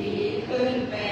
ดีขึ้นเป็น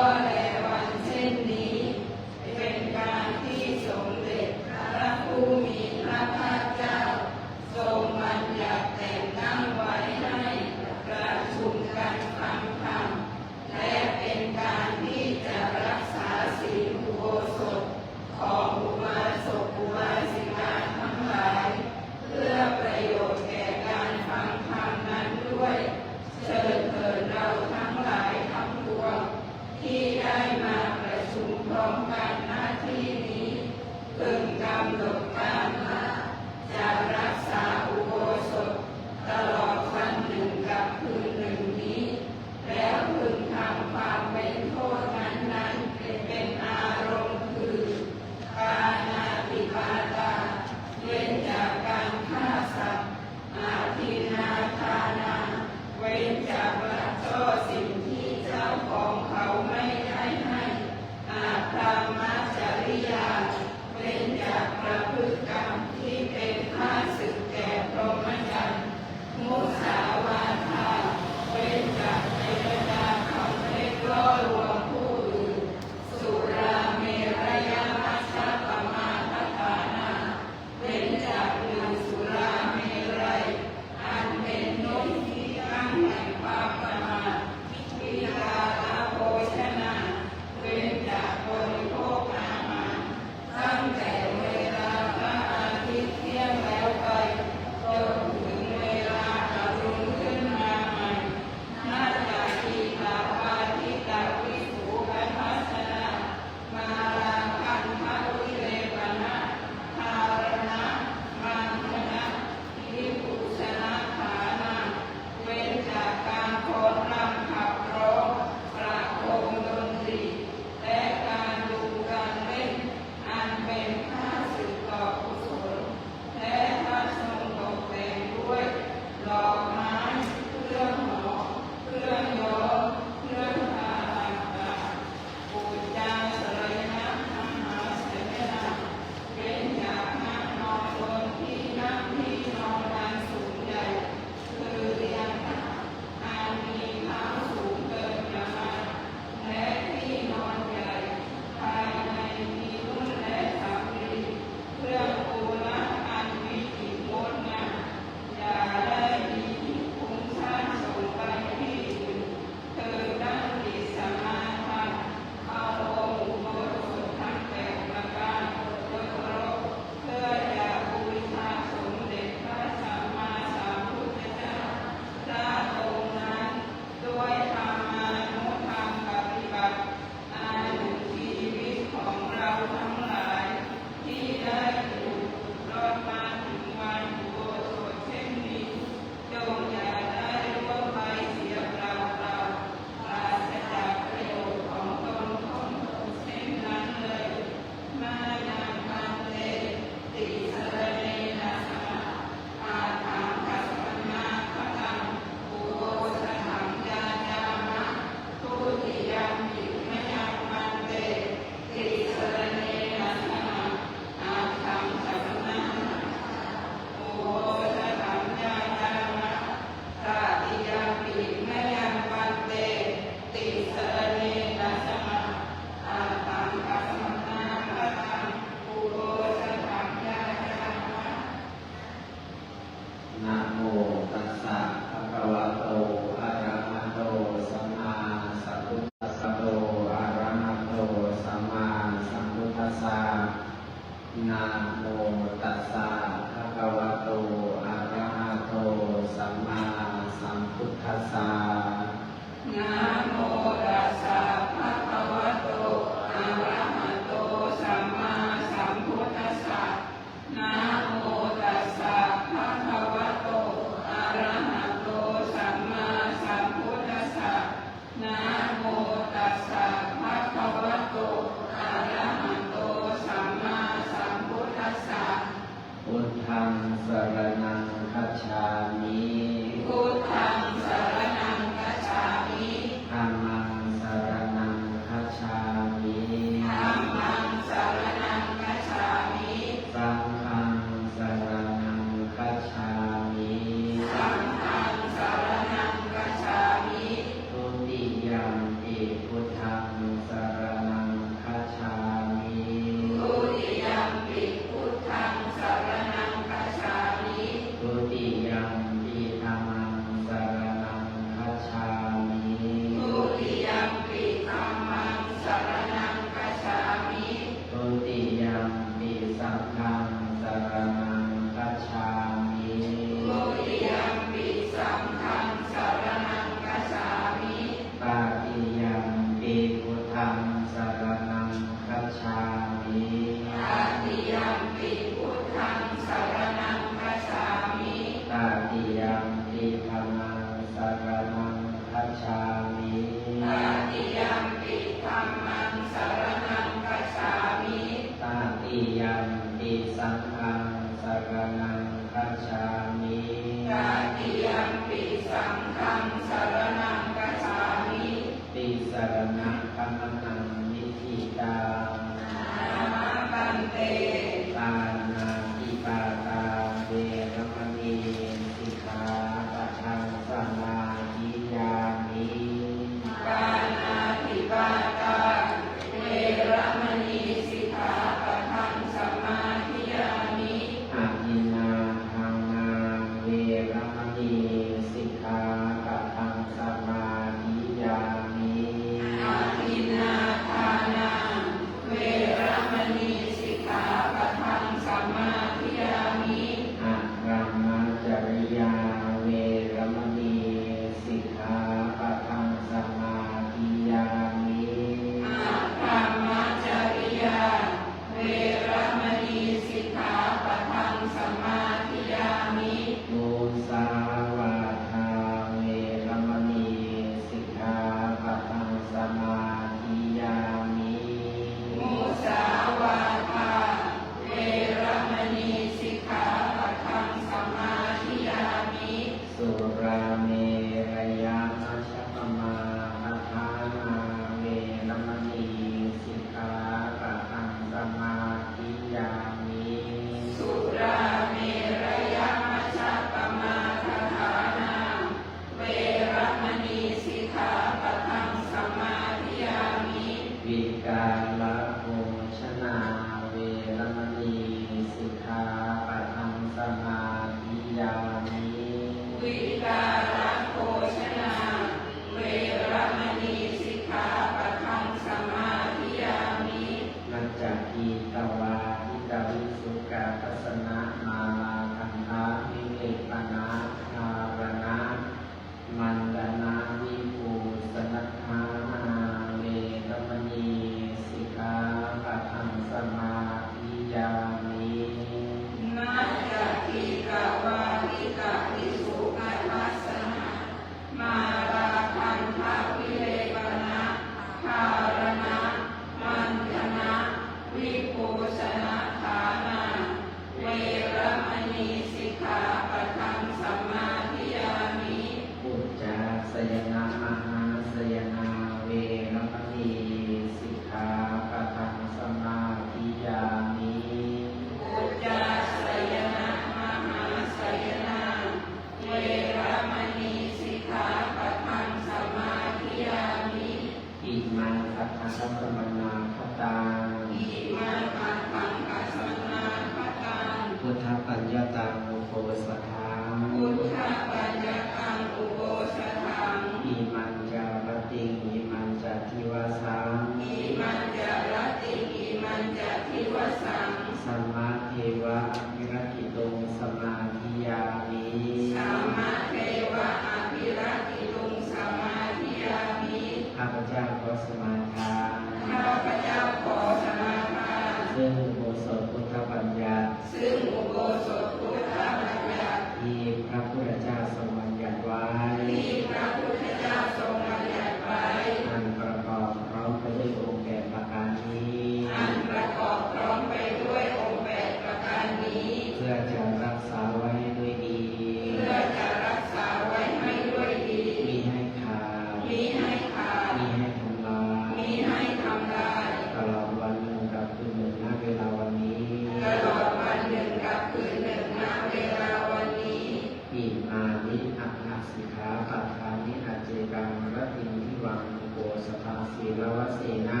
มีให้ทำลด้ตลอดวันหนึ่งกับคืนหนึ่งณเวลาวันนี้ตลอดวันหนึ่งกับคืนหนึ่งณเวลาวันนี้อิมานิอัคาสิขาปัฏานิอเจกังรัตินิวังโกสภาสีลวเสนะ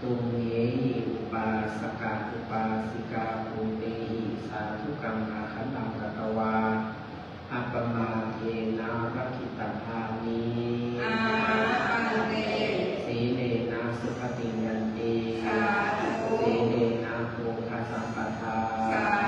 ตุเยหิอุปาสกาอุปาสิกาปุเตหิสาธุกรรมา ติสีเนนะโภคสัมปทา